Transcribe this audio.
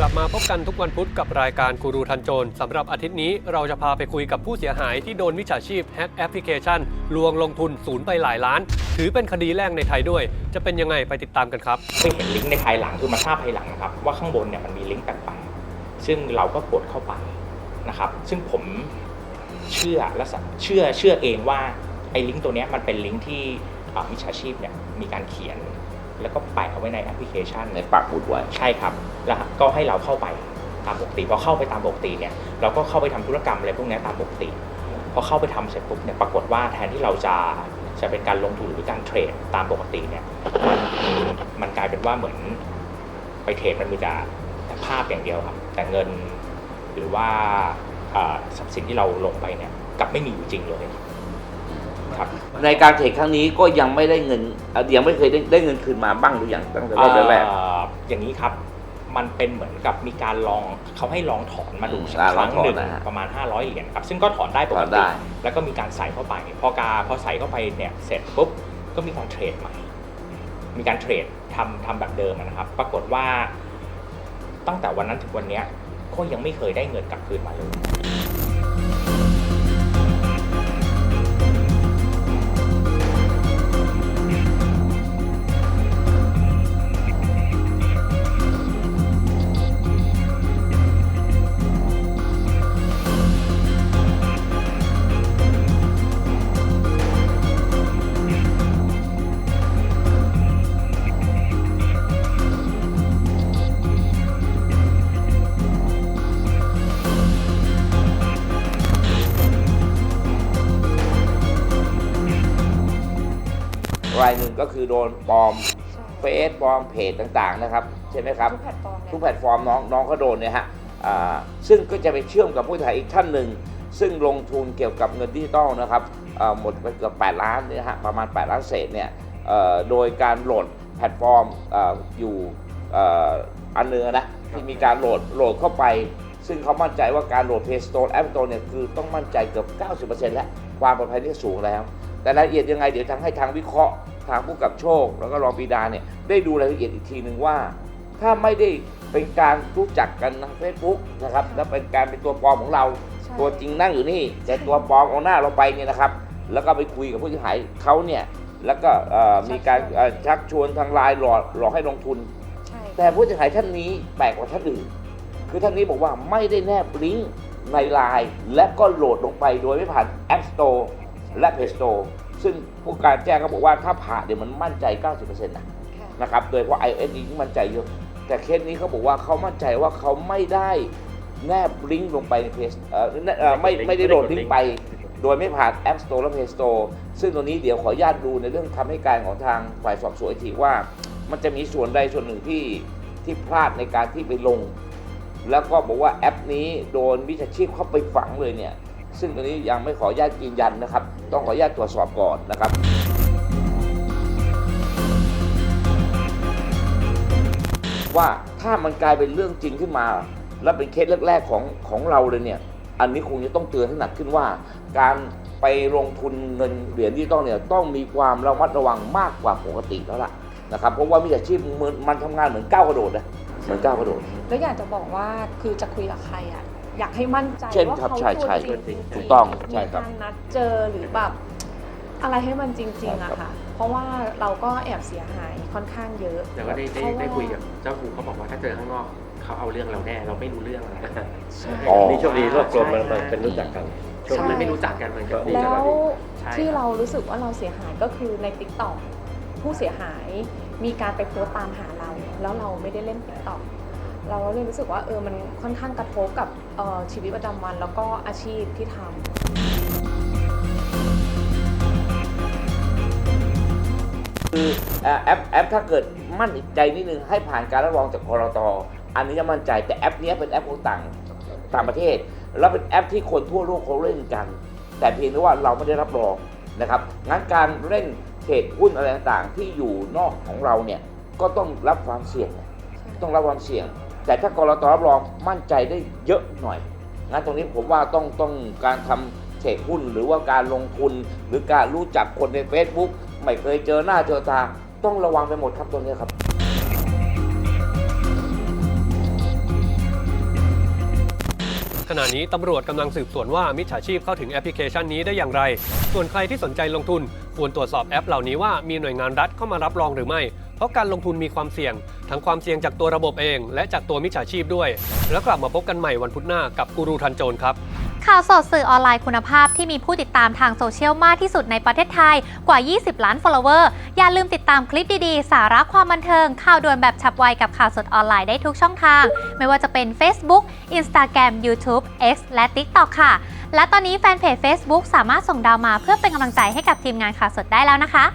กลับมาพบกันทุกวันพุธกับรายการกูรูทันโจรสำหรับอาทิตย์นี้เราจะพาไปคุยกับผู้เสียหายที่โดนมิจฉาชีพแฮ็กแอปพลิเคชัน ลวงลงทุนศูนย์ไปหลายล้าน ถือเป็นคดีแรกในไทยด้วย จะเป็นยังไงไปติดตามกันครับไปเห็นลิงก์ในภายหลังคือมาทราบภายหลังนะครับ ว่าข้างบนเนี่ยมันมีลิงก์แปลกๆซึ่งเราก็กดเข้าไปนะครับ ซึ่งผมเชื่อและเชื่อเชื่อเองว่าไอ้ลิงก์ตัวนี้มันเป็นลิงก์ที่อ่ามิจฉาชีพเนี่ยมีการเขียน แล้วก็แปะเอาไว้ในแอปพลิเคชันในปักหมุดไว้ ใช่ครับ แล้วก็ให้เราเข้าไปตามปกติพอเข้าไปตามปกติเนี่ยเราก็เข้าไปทำธุรกรรมอะไรพวกนี้ตามปกติ พอเข้าไปทำเสร็จปุ๊บเนี่ยปรากฏว่าแทนที่เราจะจะเป็นการลงทุนหรือการเทรดตามปกติเนี่ยมันมันกลายเป็นว่าเหมือนไปเทรดมันมีแต่ภาพอย่างเดียวครับ แต่เงินหรือว่าทรัพย์สินที่เราลงไปเนี่ยกลับไม่มีอยู่จริงเลย ครับ ในการเทรดครั้งนี้ก็ยังไม่ได้เงินเอ่อยังไม่เคยได้ได้เงินคืนมาบ้างหรือยังตั้งแต่รอบแรก เอ่ออย่างนี้ครับ มันเป็นเหมือนกับมีการลองเขาให้ลองถอนมาดูสักอ่าครั้งลองถอนหนึ่งนะฮะประมาณ 500 เหรียญครับ ซึ่งก็ถอนได้ปถกอนได้ ติแล้วก็มีการใส่เข้าไป พอกาพอใส่เข้าไปเนี่ยเสร็จปุ๊บก็มีการเทรดใหม่ มีการเทรดทำทำแบบเดิมอะนะครับ ปรากฏว่า ตั้งแต่วันนั้นถึงวันเนี้ยก็ยังไม่เคยได้เงินกลับคืนมาเลย รายหนึ่งก็คือโดนปลอมเฟซปลอมเพจต่างๆนะครับใช่ไหมครับ ทุกแพลตฟอร์มทุกแพลตฟอร์มน้องน้องเขาโดนเนี่ยฮะอ่าซึ่งก็จะไปเชื่อมกับผู้เสียหายอีกท่านหนึ่ง ซึ่งลงทุนเกี่ยวกับเงินดิจิตอลนะครับอ่าหมดไปเกือบ8ล้านเนี่ยฮะประมาณ 8 ล้านเศษเนี่ยเอ่อโดยการโหลดแพลตฟอร์มอ่าอยู่เอ่ออันเนื้อะนะที่มีการโหลดโหลดเข้าไป ซึ่งเขามั่นใจว่าการโหลด Play Store App Store เนี่ยคือต้องมั่นใจเกือบ 90%แล้ว ความปลอดภัยที่สูงแล้ว แต่รายละเอียดยังไงเดี๋ยวทางให้ทางวิเคราะห์ทางผู้กับโชค แล้วก็รองปีดาเนี่ยได้ดูรายละเอียดอีกทีหนึ่งว่า ถ้าไม่ได้เป็นการรู้จักกันทาง Facebook นะครับแล้วเป็นการเป็นตัวปลอมของเรา ใช่ ตัวจริงนั่งอยู่นี่ แต่ตัวปลอมเอาหน้าเราไปเนี่ยนะครับ แล้วก็ไปคุยกับผู้เสียหายเขาเนี่ยแล้วก็เอ่อมีการเอ่อชักชวนทางไลน์หลอกหลอกให้ลงทุน ใช่แต่ผู้เสียหายท่านนี้แปลกกว่าท่านอื่น คือท่านนี้บอกว่าไม่ได้แนบลิงก์ในไลน์และก็โหลดลงไปโดยไม่ผ่าน App Store และ Play Store ซึ่งผู้การแจ้งก็บอกว่าถ้าผ่านเดี๋ยวมันมั่นใจ 90%นะค่ะนะครับโดยเฉพาะ iOS นี้มั่นใจเยอะ แต่เคสนี้เขาบอกว่าเขามั่นใจว่าเขาไม่ได้แนบลิงก์ลงไปในเพจเอ่อเอ่อไม่ไม่ได้โหลดลิงก์ไป โดยไม่ผ่าน App Store และ Play Store ซึ่งตัวนี้เดี๋ยวขออนุญาตดูในเรื่องคำให้การของทางฝ่ายสอบสวนอีกทีว่า มันจะมีส่วนใดส่วนหนึ่งที่ที่พลาดในการที่ไปลง แล้วก็บอกว่าแอปนี้โดนวิชาชีพเข้าไปฝังเลยเนี่ย ซึ่งตัวนี้ยังไม่ขออนุญาตยืนยันนะครับ ต้องขออนุญาตตรวจสอบก่อนนะครับ ว่าถ้ามันกลายเป็นเรื่องจริงขึ้นมา และเป็นเคสแรกๆของของเราเลยเนี่ย อันนี้คงจะต้องเตือนให้หนักขึ้นว่า การไปลงทุนเงินเหรียญดิจิตอลเนี่ยต้องมีความระมัดระวังมากกว่าปกติแล้วล่ะนะครับเพราะว่ามิจฉาชีพมันมันทำงานเหมือนก้าวกระโดดนะเหมือนก้าวกระโดด แล้วอยากจะบอกว่าคือจะคุยกับใครอะ อยากให้มั่นใจเช่นว่าครับเขาใช่ตัวใช่จริงจริงถูกต้องใช่ครับมีการนัดเจอหรือแบบอะไรให้มันจริงๆอะค่ะ เพราะว่าเราก็แอบเสียหายค่อนข้างเยอะ แต่ก็ได้ได้เพราะว่าได้คุยกับเจ้าทุนเขาบอกว่าถ้าเจอข้างนอกเขาเอาเรื่องเราแน่เราไม่รู้เรื่องอะไรใช่ อ๋อ นี่โชคดีรวบรวมมันมันเป็นรู้จักกัน ช่วงนั้นไม่รู้จักกันเหมือนกันแล้วใช่ที่เรารู้สึกว่าเราเสียหายก็คือใน t ิ k t o k ผู้เสียหายมีการไปโพสต์ตามหาเรา แล้วเราไม่ได้เล่น t ิ k t o k เราเลยรู้สึกว่าเออมันค่อนข้างกระทบกับออชีวิตประจำวัน แล้วก็อาชีพที่ทำคือแอปแอปถ้าเกิดมั่นใจนิดนึงให้ผ่านการรับรองจากกรตอันนี้จะมั่นใจแต่แอปนี้เป็นแอปของต่างต่างประเทศ แล้วเป็นแอปที่คนทั่วโลกเขาเล่นกัน แต่เพียงแต่ว่าเราไม่ได้รับรองนะครับงั้นการเล่นเทรดหุ้นอะไรต่างๆ ที่อยู่นอกของเราเนี่ยก็ต้องรับความเสี่ยง ต้องรับความเสี่ยง แต่ถ้ากรตรับรองมั่นใจได้เยอะหน่อยงั้นตรงนี้ผมว่าต้องต้องการทำเทรดหุ้นหรือว่าการลงทุนหรือการรู้จักคนใน Facebook ไม่เคยเจอหน้าเจอตา ต้องระวังไปหมดครับตรงนี้ครับ ขณะนี้ตำรวจกำลังสืบสวนว่ามิจฉาชีพเข้าถึงแอปพลิเคชันนี้ได้อย่างไร ส่วนใครที่สนใจลงทุน ควรตรวจสอบแอปเหล่านี้ว่ามีหน่วยงานรัฐเข้ามารับรองหรือไม่ เพราะการลงทุนมีความเสี่ยง ทั้งความเสี่ยงจากตัวระบบเอง และจากตัวมิจฉาชีพด้วย แล้วกลับมาพบกันใหม่วันพุธหน้ากับกูรูทันโจรครับข่าวสดสื่อออนไลน์คุณภาพที่มีผู้ติดตามทางโซเชียลมากที่สุดในประเทศไทยกว่า 20 ล้าน follower อย่าลืมติดตามคลิปดีๆ สาระความบันเทิง ข่าวด่วนแบบฉับไวกับข่าวสดออนไลน์ได้ทุกช่องทาง ไม่ว่าจะเป็น Facebook Instagram YouTube X และ TikTok ค่ะ และตอนนี้แฟนเพจ Facebook สามารถส่งดาวมาเพื่อเป็นกำลังใจให้กับทีมงานข่าวสดได้แล้วนะคะ